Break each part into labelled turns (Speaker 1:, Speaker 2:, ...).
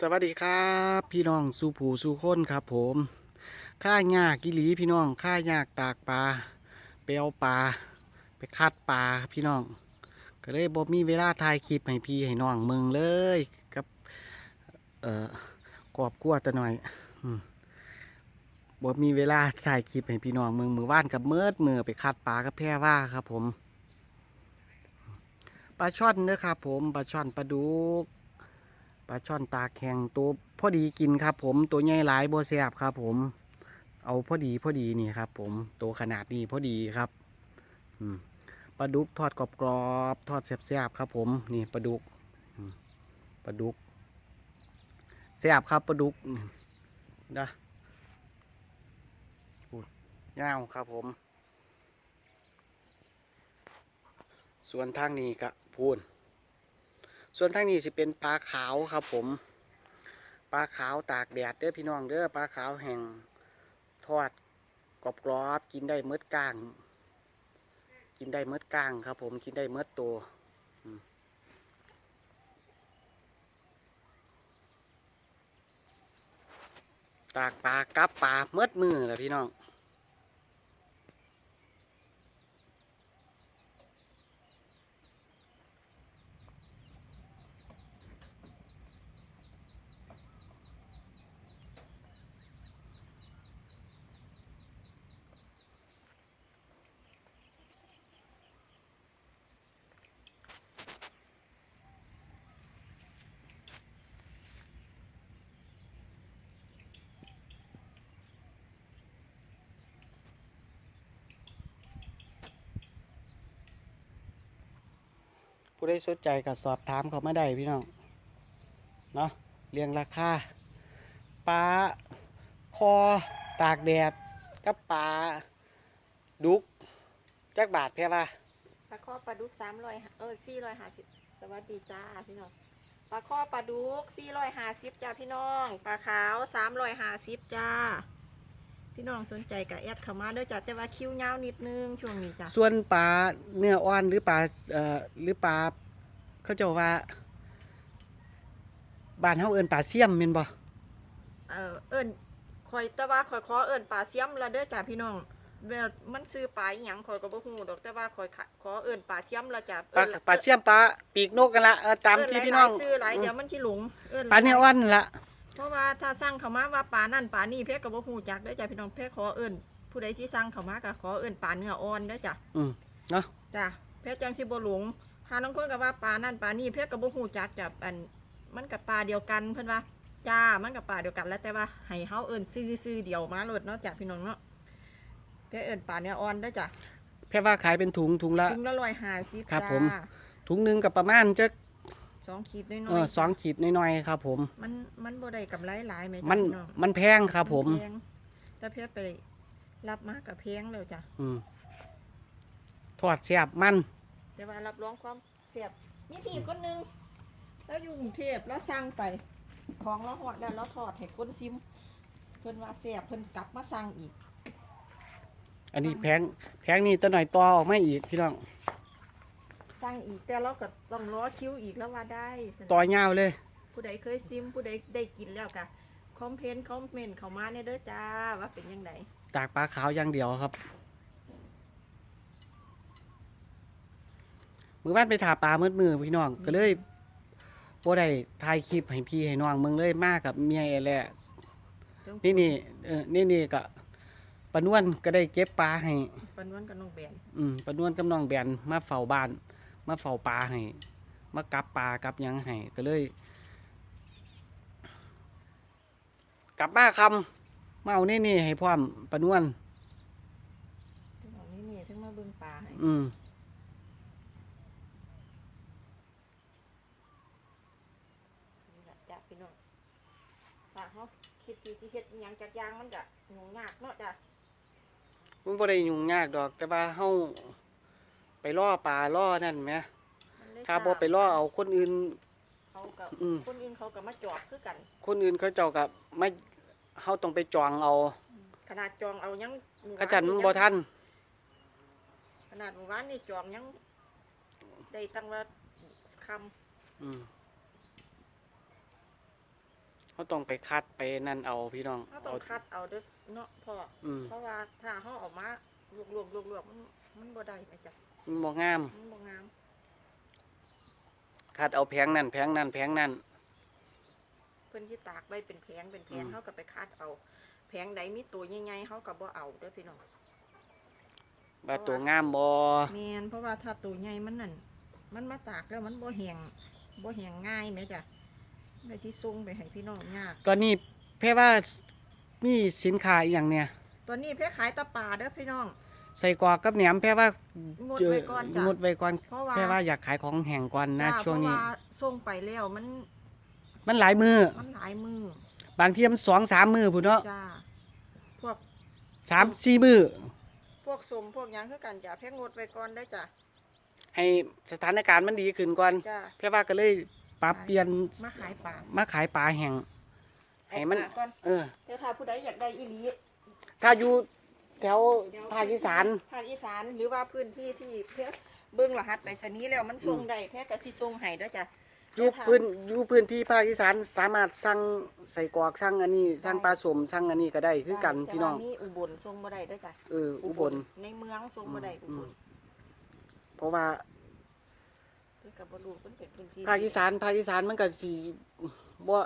Speaker 1: สวัสดีครับ พี่น้องสู่ผูสู่คนครับผมข้าหยากกิลีพี่น้องข้าหยากตากปลาไปเอาปลาไปคัดปลาครับพี่น้อง ก็เลยบ่มีเวลาถ่ายคลิปให้พี่ให้น้องเมืองเลยกับเอ่อกอบกลัวแต่หน่อยอืมบ่มีเวลาถ่ายคลิปให้พี่น้องเมืองมือว่านกับเมิดมือไปคัดปลากับแพร่ว่าครับผมปลาช่อนเด้อครับผมปลาช่อนปลาดุก ปลาช่อนตาแข็งตัวพอดีกินครับผมตัวใหญ่หลายโบแซบครับผม เอาพอดีพอดีนี่ครับ ผมตัวขนาดนี้พอดีครับปลาดุกทอดกรอบๆทอดแซ่บๆครับ ผมนี่ปลาดุกปลาดุกแซ่บครับปลาดุกนะอู้ยาวครับผม ส่วนทางนี้ก็พูน ส่วนทางนี้สิเป็นปลาขาวครับผม ปลาขาวตากแดดเด้อพี่น้องเด้อปลาขาวแห้งทอดกรอบกรอบกินได้เมดก้าง กินได้เมดก้างครับผมกินได้เมดตัวตากปลากับปลาเมดมือแหละพี่น้อง ผู้ใดสนใจก็สอบถามเขามาได้พี่น้องเนาะเรียงราคาปลาคอตากแดดกับปลาดุกจักบาทเพียว่า
Speaker 2: ปลาข้อปลาดุกสามร้อยเออสี่ร้อยห้าสิบสวัสดีจ้าพี่น้องปลาข้อปลาดุกสี่ร้อยห้าสิบจ้าพี่น้องปลาขาวสามร้อยห้าสิบจ้า พี่น้องสนใจกับแอดเข้ามาเด้อจ้าแต่ว่าคิวยาวนิดนึงช่วงนี้จ้า
Speaker 1: ส่วนปลาเนื้ออ่อนหรือปลาเอ่อหรือปลาเขาเจะว่าบ้านเฮาเอิ้นปลาเสี่ยมแม่นบ่
Speaker 2: เออเอิญคอยแต่ว่าคอยขอเอิญปลาเสียมละเด้อจ้าพี่น้องเวลามันซื้อปลาอหยังคอยก็บ่ฮู้ดอกแต่ว่าคอยขะขอเอิญปลาเสียมละจ้า
Speaker 1: ปลาปลาเสี่ยมปลาปีกนกกันละเออตามที่พี่น้อง
Speaker 2: ซื้อหลายเดี๋ยวมันสิหลงเอิ้น
Speaker 1: ปลาเนื้ออ่อนนั่นละ
Speaker 2: เพราะว่าถ้าสั่งเขามาว่าปลานั่นปลานี่เพ่ก็บ่ฮู้จักเด้อจ้ะพี่น้องเพ่ขอเอิ้นผู้ใดที่สั่งเขามาก็ขอเอิ้นปลาเนื้ออ่อนเด้อจ้ะ
Speaker 1: อืมเนาะ
Speaker 2: จ้ะเพ่จังสิบ่หลงหาน้องคนก็ว่าปลานั่นปลานี่เพ่ก็บ่ฮู้จักจ้ะอันมันกับปลาเดียวกันเพิ่นว่าจ้ามันกับปลาเดียวกันแล้วแต่ว่าให้เฮาเอิ้นซื้อซื้อเดียวมาโลดเนาะจ้ะพี่น้องเนาะเพ่เอิ้นปลาเนื้ออ่อนเด้อจ้ะ
Speaker 1: แค่ว่าขายเป็นถุงถุงละ
Speaker 2: ถุงละ150
Speaker 1: ครับ
Speaker 2: จ้า
Speaker 1: ผมถุงหนึงกับประมาณจัก
Speaker 2: สองขีดน้อย
Speaker 1: เออสองขีดน้อยๆครับ ผม
Speaker 2: มันมันบ่ได้กำไรหลายแม่จ้ะ
Speaker 1: มัน
Speaker 2: พี่น้อง
Speaker 1: มันแพงครับผม
Speaker 2: แพงแต่เพ่ไปรับมากับแพงแล้วจ้ะ
Speaker 1: อืมทอดแซ่บมัน
Speaker 2: แต่ว่ารับรองความเสียบนี่พี่คนหนึงแล้วอยู่กรุงเทพแล้วสั่งไป ของเราหอดแล้วเราทอดให้คนซิมเพิ่นว่าเสียบเพิ่นกลับมาสั่งอีก
Speaker 1: อันนี้แพงแพงนี่ตัวหน่อยต่อออกมาอีกพี่น้อง
Speaker 2: สั่งอีกแต่เราก็ต้องรอคิวอีกแล้วว่าได้
Speaker 1: ต่อยาวเลย
Speaker 2: ผู้ใดเคยซิมผู้ใดได้กินแล้วก็คอมเพนคอมเมนต์เข้ามาเนี่ยเด้อจ้าว่าเป็นยังไง
Speaker 1: ตากปลาขาวอย่างเดียวครับ มือบ้านไปถาปลามืดมือพี่น้องก็เลยบ่ได้ถ่ายคลิปให้พี่ให้น้องเมืองเลยมากกับเมียแหละนี่นี่เออนี่นี่ก็ปานวนก็ได้เก็บปลาให้
Speaker 2: ปันวันกับน้องแบน
Speaker 1: อืมปานวนกับน้องแบนมาเฝ้าบ้าน มาเฝ้าปลาให้มากับปลากับหยังให้ก็เลย กลับมาคำมาเอานี่นี่ให้พร้อมปานวน
Speaker 2: ถึงเอานี่นี่ถึงมาเบิ่งปลาให้
Speaker 1: อืม
Speaker 2: นี่แหละจ้ะพี่น้องถ้าเฮาคิดที่สิเฮ็ดอีหยังจักอย่างมันก็ยุ่งยากเนาะจ้ะ
Speaker 1: มันบ่ได้ยุ่งยากดอก แต่ว่าเฮา ไปล่อปลาล่อนั่นแหม
Speaker 2: มันเลย
Speaker 1: ถ้าบ่ไปล่อเอาคนอื่น
Speaker 2: เขากับ
Speaker 1: อืม
Speaker 2: คนอื่นเขาก็มาจอบคือกัน
Speaker 1: คนอื่นเขาเจ้ากับไม่เฮาต้องไปจองเอา
Speaker 2: ขนาดจองเอายังหมู่
Speaker 1: กระจันมันบ่
Speaker 2: ยัง
Speaker 1: ทัน
Speaker 2: ขนาดหมู่บ้านนี่จองยังได้ตั้งว่าค
Speaker 1: อืมเขาต้องไปคัดไปนั่นเอาพี่น้อง
Speaker 2: เขาต้องคัดเอาเด้อเนาะพ่อ
Speaker 1: อืม
Speaker 2: เพราะว่าถ้าเขาออกมาลวกลวกลวกลวกมันมันบ่ได้นะจ๊ะ
Speaker 1: มันบ่งาม
Speaker 2: มันบ่งาม
Speaker 1: คัดเอาแผงนั่นแผงนั่นแผงนั่น
Speaker 2: เพิ่นที่ตากไว้เป็นแผงเป็นแผง
Speaker 1: อืม
Speaker 2: เขาก็ไปคัดเอา แผงใดมีตัวใหญ่ๆเขาก็บ่เอาเด้อพี่น้อง
Speaker 1: ว่าตัวงามบ่
Speaker 2: แม่นเพราะว่าถ้าตัวใหญ่มันนั่นมันมาตากแล้วมันบ่แห้งบ่แห้งง่ายแม่จ้ะแม่ที่ส่งไปให้พี่น้องยาก
Speaker 1: ตอนนี้แพ่ว่ามีสินค้าอหย่างเนี่ย
Speaker 2: ตอนนี้เพ่ขายตะปาเด้อพี่น้อง
Speaker 1: ใส่กรอกกับแหนมแพ่ว่าง
Speaker 2: ดไว้ก่อนจ้ะ
Speaker 1: งดไว้ก่อน
Speaker 2: เพราะว่า
Speaker 1: แพ่ว่าอยากขายของแห้งก่อนนะ
Speaker 2: จ้า
Speaker 1: ช่วงนี้
Speaker 2: เพราะว่าส่งไปแล้วมัน
Speaker 1: มันหลายมือ
Speaker 2: มันหลายมือบา
Speaker 1: งทีมันสองสามมือพุ่นเนาะ
Speaker 2: จ้าพวก
Speaker 1: สามสี่มือ
Speaker 2: พวกสมพวกหยังคือกันจ้ะเพ่งดไว้ก่อนได้อจ้ะ
Speaker 1: ให้สถานการณ์มันดีขึ้นก่อน
Speaker 2: จ้า
Speaker 1: แพ่ว่าก็เลยปรับเปลี่ยน
Speaker 2: มาขายปลา
Speaker 1: มาขายปลาแห้งให้มัน
Speaker 2: เอาปลาก่อน
Speaker 1: เออ
Speaker 2: แต่ถ้าผู้ใดอยากได้อีหลี
Speaker 1: ถ้าอยู่ แถวภาคอีสาน
Speaker 2: ภาคอีสานหรือว่าพื้นที่ที่เพ่เบิ่งรหัสไปชนี้แล้วมันส่ง
Speaker 1: อืม
Speaker 2: ได้เพ่ก็สิส่งให้เด้อจ้ะ
Speaker 1: อยู่พื้นอยู่พื้นที่ภาคอีสานสามารถสั่งใส่กรอกสั่งอันนี้สั่งปลาสมสั่งอันนี้ก็ได้คือกัน
Speaker 2: แต่
Speaker 1: พี่น้อง
Speaker 2: ว่ามีอุบลส่งบ่ได้เด้อจ้ะ
Speaker 1: เอออุบล
Speaker 2: ในเมืองส่งบ่ได้อุ
Speaker 1: อื
Speaker 2: บ
Speaker 1: ม
Speaker 2: ล
Speaker 1: เพราะว่า
Speaker 2: เพิ่นก็บ่รู้เพิ่นเป็นพื้นที่
Speaker 1: ภาคอีสานภาคอีสานมันก็สิบ่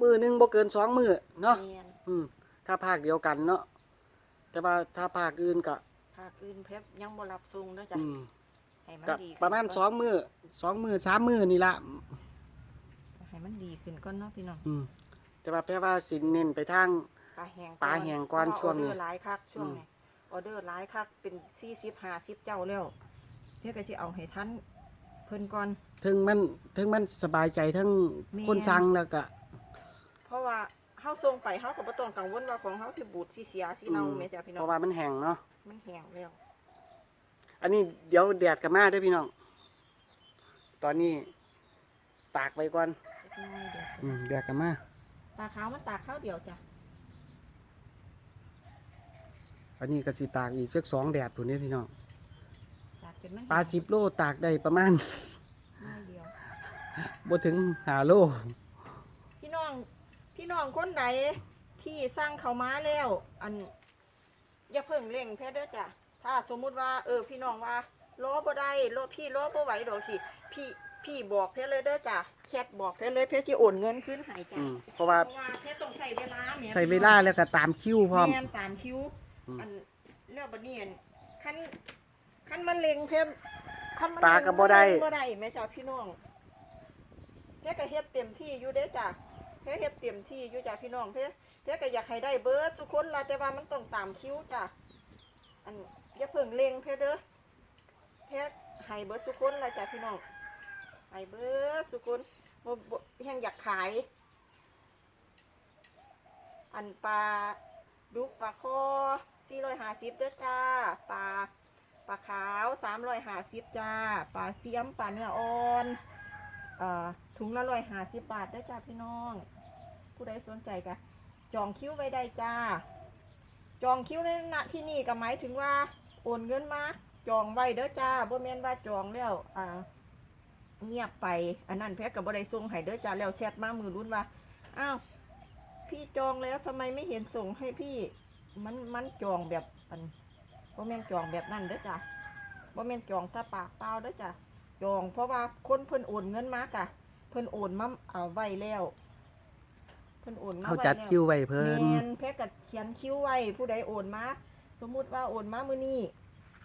Speaker 1: มือหนึงบ่เกินสองมือเนาะ
Speaker 2: แม่น
Speaker 1: อืมถ้าภาคเดียวกันเนาะ แต่ว่าถ้าภาคอื่นก็
Speaker 2: ภาคอื่นเพ่ยังบ่รับส่งเด้อจ้ะ
Speaker 1: อืม
Speaker 2: ให้มัน
Speaker 1: ก็
Speaker 2: ดีขึ้น
Speaker 1: ประมาณ
Speaker 2: ก่น
Speaker 1: สองมือสองมือสามมือนี่ละ
Speaker 2: ให้มันดีขึ้นก่อนเนาะพี่น้อง
Speaker 1: อืมแต่ว่าแปลว่าสิเน้นไปทาง
Speaker 2: ปลาแห้ง
Speaker 1: ปลาแห้งก่อน
Speaker 2: เพราะา
Speaker 1: ช่วงนี้
Speaker 2: ออเดอร์หลายคักช่วง
Speaker 1: อืม
Speaker 2: นี้ออเดอร์หลายคักเป็น40 50เจ้าแล้วเพื่อก็สิเอาให้ทันเพิ่นก่อน
Speaker 1: ถึงมันถึงมันสบายใจทั้ง
Speaker 2: แม่น
Speaker 1: คนสั่งแล้วก็
Speaker 2: เพราะว่าเฮาส่งไปเฮาก็บ่ต้องกังวลว่าของเฮาสิบูดสิเสียสิเน่า
Speaker 1: อืม
Speaker 2: แม่จ้ะพี่น้
Speaker 1: เพ
Speaker 2: อง
Speaker 1: ราะว่ามันแห้งเนาะ
Speaker 2: มันแห้งแล้ว
Speaker 1: อันนี้เดี๋ยวแดดกับมาเด้วยพี่น้อง ตอนนี้ ตากไว้ก่อน
Speaker 2: จักหน่อยเดียว
Speaker 1: อืมแดดกับมา
Speaker 2: ปลาขาวมันตากข้าวเดียวจ้ะ
Speaker 1: อันนี้ก็สิตากอีกสักสองแดดตัวนี้พี่น้อง
Speaker 2: ตากจนมัน
Speaker 1: ปลาสิบโลตากได้ประมาณ
Speaker 2: น้อยเดียว
Speaker 1: บ่ถึงหาโล
Speaker 2: พี่น้องพี่ น้องคนใดที่สร้างเขามาแล้ว อัน อย่าเพิ่งเร่งแพ้เด้อจ้ะถ้าสมมุติว่า เออ พี่น้องว่าล้อบ่ได้ล้อพี่ล้อบ่ไหวดอกสิ พี่พี่บอกเพชรเลยเด้อจ้ะแชทบอกเพชรเลยเพชรจะโอนเงินคืนให้จ้ะ
Speaker 1: อืมเพราะว่า
Speaker 2: เพราะว่าเพชรต้องใส่เวลาแหม่
Speaker 1: ใส่เวลาแล้วก็ตามคิวพร้อม
Speaker 2: แม่นตามคิว
Speaker 1: อืม
Speaker 2: อันเรื่องบัดนี้อันคันคันมันเล็งเพชรคันมัน
Speaker 1: ปลาก็บ่ได้
Speaker 2: เล็งบ่ได้แม่จ้ะพี่น้องเพชรก็เฮ็ดเต็มที่อยู่เด้อจ้ะ เพชรเฮ็ดเต็มที่อยู่จ้ะพี่น้องเพชรเพชรก็อยากให้ได้เบิร์ดทุกคนละแต่ว่ามันต้องตามคิวจ้ะอันอย่าเพิ่งเล็งเพชรเด้อเพชรให้เบิร์ดทุกคนละจ้ะพี่น้องให้เบิร์ดทุกคนบ่บ่แห่งอยากขาย อันปลาดุกปลาคอ450เด้อจ้าปลาปลาขาว350จ้าปลาเสียมปลาเนื้ออ่อนเอ่อถุงละ150บาทเด้จ้าพี่น้อง ผู้ใดสนใจก็จองคิวไว้ได้จ้า จองคิวในณที่นี่ก็หมายถึงว่าโอนเงินมาจองไว้เด้อจ้าบ่แม่นว่าจองแล้วอ่าเงียบไปอันนั้นแพ็กกับบ่ได้ส่งให้เด้อจ้าแล้วแชทมามือรุ่นว่าอ้าวพี่จองแล้วทำไมไม่เห็นส่งให้พี่มันมันจองแบบอันบ่แม่นจองแบบนั้นเด้อจ้ะบ่แม่นจองตาปากเปล่าเด้อจ้ะจองเพราะว่าคนเพิ่นโอนเงินมากะเพิ่นโอนมาเอาไว้แล้ว พิ่นโอนมา
Speaker 1: เขา
Speaker 2: ไว้
Speaker 1: จัด
Speaker 2: แล้ว
Speaker 1: คิวไว้เพิ่น
Speaker 2: แมนแพ็กกับเขียนคิ้วไว้ผู้ใดโอนมาสมมุติว่าโอนมามื้อนี้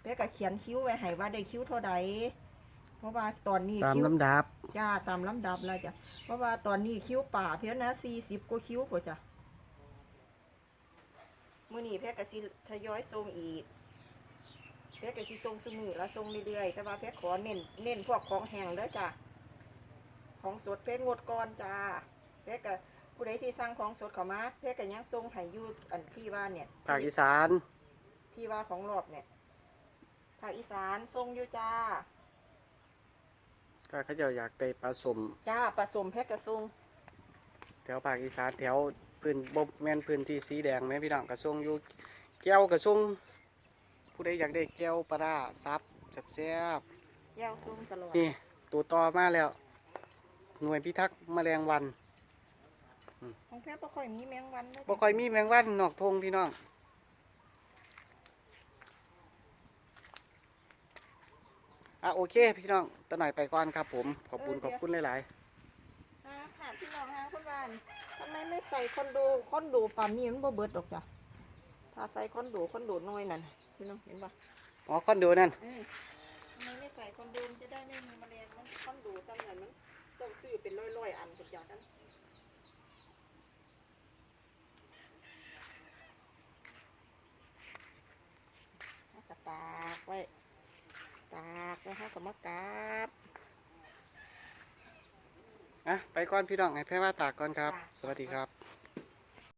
Speaker 2: แพ็กกับเขียนคิ้วไว้ให้ว่าได้คิ้วเท่าใดเพราะว่าตอนนี้
Speaker 1: ตาม
Speaker 2: คิ้ว
Speaker 1: ลำดับ
Speaker 2: จ้าตามลำดับแล้วจ้ะเพราะว่าตอนนี้คิ้วป่าเพียนะสี่สิบกว่าคิ้วพอจ้ะมื่อนี้แพทย์กสิทยอยส่งอีกแพทย์กสิส่งสมือแล้วส่งเรื่อยๆแต่ว่าแพทย์ขอเน้นเน้นพวกของแห้งเด้อจ้ะของสดแพทย์งดก่อนจ้าแพทย์กับ ผู้ใดที่สั่งของสดเข้ามาแพทย์ก็ยังส่งให้อยูอันที่ว่าเนี่ย
Speaker 1: ภาคอีสาน
Speaker 2: ที่ว่าของรอบเนี่ยภาคอีสานส่งอยู่จ้า
Speaker 1: ก็เขาเจะอยากได้ปลาสม
Speaker 2: จ้าผสมแพทย์กระส่ง
Speaker 1: แถวภาคอีสานแถวพื้นบ่แม่นพื้นที่สีแดงแม่พี่น้องกระทรวงอยู่แก้วกระทรวงผู้ใดอยากได้แก้วปลาร้าซับแซ่บ
Speaker 2: แย้วส่งตลอด
Speaker 1: ๆนี่ตัวต่อมาแล้ว หน่วยพิทักษ์แมลงวันออืม
Speaker 2: ของแพ้บ่ค่อยมีแมงวันเลย
Speaker 1: บ่ค่อยมีแมงวันนอกทงพี่น้องอะโอเคพี่น้องตะหน่อยไปก่อนครับผม ขอบคุณขอบคุณหลาย
Speaker 2: หาผ่านพี่น้องหาคนบ้านทำไมไม่ใส่คอนโดคอนโดป่านนี้มันบ่เบิดดอกจ้ะถ้าใส่คอนโดคอนโดน้อยนั่นพี่น้องเห็นปะ
Speaker 1: ๆอ๋อคอนโดนั่น
Speaker 2: เออทำไมไม่ใส่คอนโดมนจะได้ไม่มีแมลงมันคอนโดจำเงินมันต้องซื้อเป็นร้อยๆอันเป็นอย่างนั้นเอากระตากไว้ ตากแล้วเขา ก็มากราบ
Speaker 1: อะไปก่อนพี่น้องให้แพ่ว่าตากก่อนครับ
Speaker 2: จ้ะ
Speaker 1: สวัสดีครับ